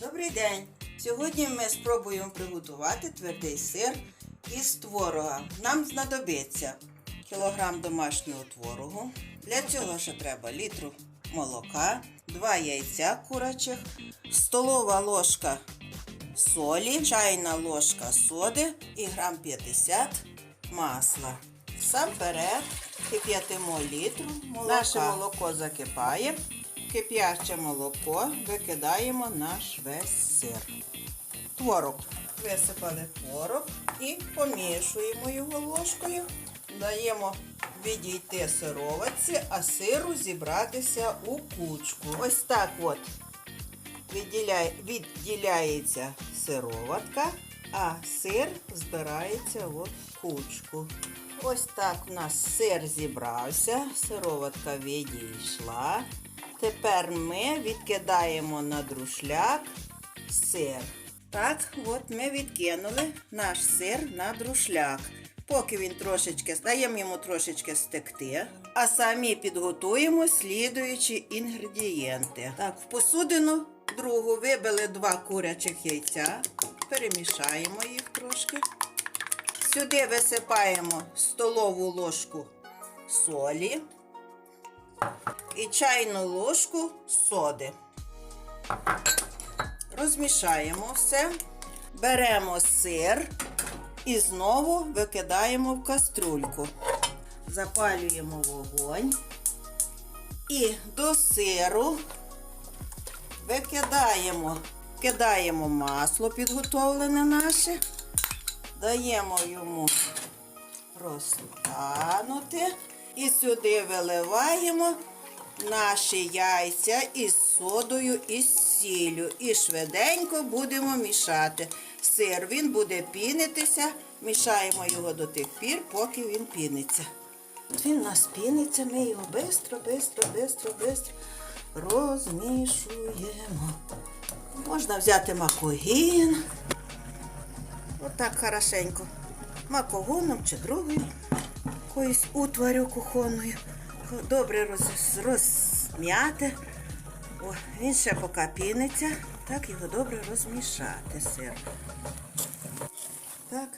Добрий день! Сьогодні ми спробуємо приготувати твердий сир із творога. Нам знадобиться кілограм домашнього творогу. Для цього ще треба літру молока, 2 яйця курачих, столова ложка солі, чайна ложка соди і грам 50 масла. Сам перед кип'ятимо літру молока. Наше молоко закипає. Кип'яче молоко викидаємо наш весь сир. Творог. Висипали творог і помішуємо його ложкою. Даємо відійти сироватці, а сиру зібратися у кучку. Ось так от відділяє, відділяється сироватка, а сир збирається от в кучку. Ось так у нас сир зібрався, сироватка відійшла. Тепер ми відкидаємо на друшляк сир. Так, от ми відкинули наш сир на друшляк. Поки він трошечки, даємо йому трошечки стекти, а самі підготуємо слідуючі інгредієнти. Так, в посудину другу вибили два курячих яйця, перемішаємо їх трошки. Сюди висипаємо столову ложку солі і чайну ложку соди. Розмішаємо все, беремо сир і знову викидаємо в каструльку. Запалюємо вогонь. І до сиру викидаємо, кидаємо масло підготовлене наше, даємо йому розтанути. І сюди виливаємо наші яйця із содою і сіллю. І швиденько будемо мішати. Сир він буде пінитися. Мішаємо його до тих пір, поки він піниться. Він у нас піниться, ми його бистро, бистро, бистро, бистро розмішуємо. Можна взяти макогін. Отак хорошенько. Макогоном чи другою якоюсь утварю кухонною. Добре роз, розм'яти. О, він ще поки піниться. Так його добре розмішати сир. Так,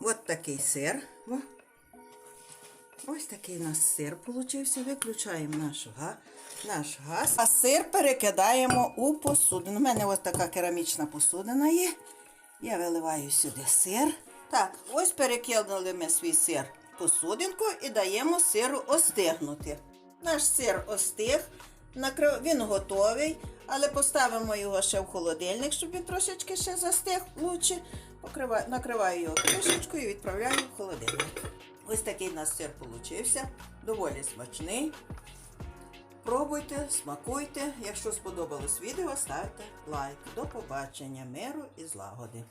от такий сир. О. Ось такий у нас сир получився. Виключаємо наш, га, наш газ. А сир перекидаємо у посудину. У мене ось така керамічна посудина є. Я виливаю сюди сир. Так, ось перекинули ми свій сир посудинку і даємо сиру остигнути. Наш сир остиг, він готовий, але поставимо його ще в холодильник, щоб він трошечки ще застиг лучше. Накриваю його кришечкою і відправляю в холодильник. Ось такий у нас сир получився. Доволі смачний. Пробуйте, смакуйте. Якщо сподобалось відео, ставте лайк. До побачення, миру і злагоди.